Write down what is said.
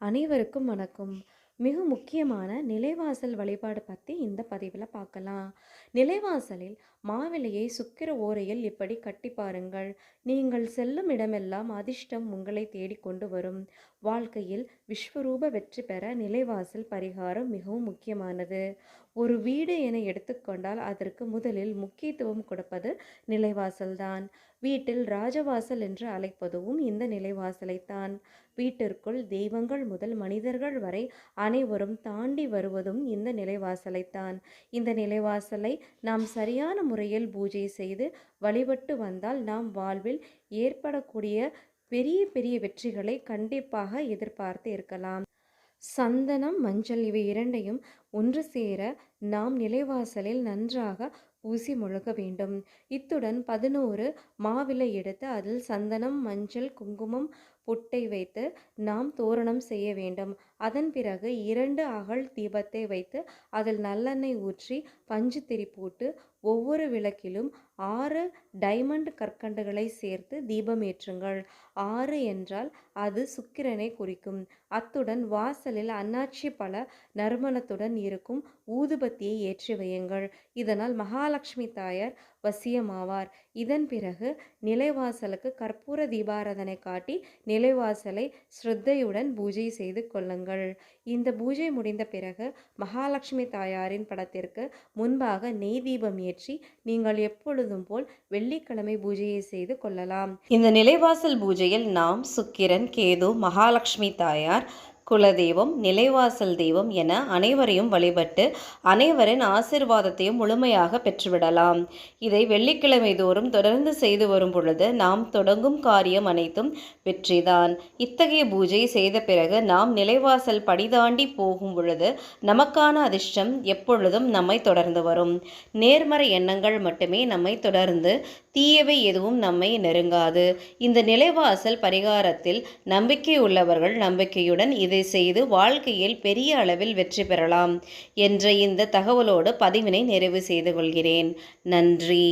அனைவருக்கும் வணக்கம். மிக முக்கியமான நிலைவாசல் வழிபாடு பற்றி இந்த பதிவில் பார்க்கலாம் நிலைவாசலில் மாவிலையை சுக்கிர ஓரையில் இப்படி கட்டி பாருங்கள். நீங்கள் செல்லும் இடமெல்லாம் அதிர்ஷ்டம் உங்களை தேடிக்கொண்டு வரும். வாழ்க்கையில் விஸ்வரூப வெற்றி பெற நிலைவாசல் பரிகாரம் மிகவும் முக்கியமானது. ஒரு வீடு என எடுத்துக்கொண்டால் அதற்கு முதலில் முக்கியத்துவம் கொடுப்பது நிலைவாசல்தான். வீட்டில் ராஜவாசல் என்று அழைப்பதும் இந்த நிலைவாசலைத்தான். வீட்டிற்குள் தெய்வங்கள் முதல் மனிதர்கள் வரை அனைவரும் தாண்டி வருவதும் இந்த நிலைவாசலைத்தான். இந்த நிலைவாசலை நாம் சரியான முறையில் பூஜை செய்து வழிபட்டு வந்தால் நாம் வாழ்வில் ஏற்படக்கூடிய பெரிய பெரிய வெற்றிகளை கண்டிப்பாக எதிர்பார்த்து இருக்கலாம். சந்தனம் மஞ்சள் இவை இரண்டையும் ஒன்று சேர நாம் நிலைவாசலில் நன்றாக பூசி முழுக வேண்டும். இத்துடன் பதினோரு மாவிலை எடுத்து அதில் சந்தனம் மஞ்சள் குங்குமம் பொட்டை வைத்து நாம் தோரணம் செய்ய வேண்டும். அதன் பிறகு இரண்டு அகல் தீபத்தை வைத்து அதில் நல்லெண்ணெய் ஊற்றி பஞ்சு திரி போட்டு ஒவ்வொரு விளக்கிலும் ஆறு டைமண்ட் கற்கண்டுகளை சேர்த்து தீபம் ஏற்றுங்கள். ஆறு என்றால் அது சுக்கிரனை குறிக்கும். அத்துடன் வாசலில் அன்னாச்சி பல நறுமணத்துடன் இருக்கும் ஊதுபத்தியை ஏற்றி வையுங்கள். இதனால் மகாலட்சுமி தாயார் வசியமாவார். இதன் பிறகு நிலைவாசலுக்கு கற்பூர தீபாராதனை காட்டி நிலைவாசலை ஸ்ரத்தையுடன் பூஜை செய்து கொள்ளுங்கள். இந்த பூஜை முடிந்த பிறகு மகாலட்சுமி தாயாரின் படத்திற்கு முன்பாக நெய் தீபம் ஏற்றி நீங்கள் எப்பொழுதும் போல் வெள்ளிக்கிழமை பூஜையை செய்து கொள்ளலாம். இந்த நிலைவாசல் பூஜையில் நாம் சுக்கிரன் கேது மகாலட்சுமி தாயார் குலதெய்வம் நிலைவாசல் தெய்வம் என அனைவரையும் வழிபட்டு அனைவரின் ஆசிர்வாதத்தையும் முழுமையாக பெற்றுவிடலாம். இதை வெள்ளிக்கிழமை தோறும் தொடர்ந்து செய்து வரும் பொழுது நாம் தொடங்கும் காரியம் அனைத்தும் வெற்றிதான். இத்தகைய பூஜை செய்த பிறகு நாம் நிலைவாசல் படிதாண்டி போகும் பொழுது நமக்கான அதிர்ஷ்டம் எப்பொழுதும் நம்மை தொடர்ந்து வரும். நேர்மறை எண்ணங்கள் மட்டுமே நம்மை தொடர்ந்து தீயவை எதுவும் நம்மை நெருங்காது. இந்த நிலைவாசல் பரிகாரத்தில் நம்பிக்கை உள்ளவர்கள் நம்பிக்கையுடன் இதை செய்து வாழ்க்கையில் பெரிய அளவில் வெற்றி பெறலாம் என்ற இந்த தகவலோடு பதிவினை நிறைவு செய்து கொள்கிறேன். நன்றி.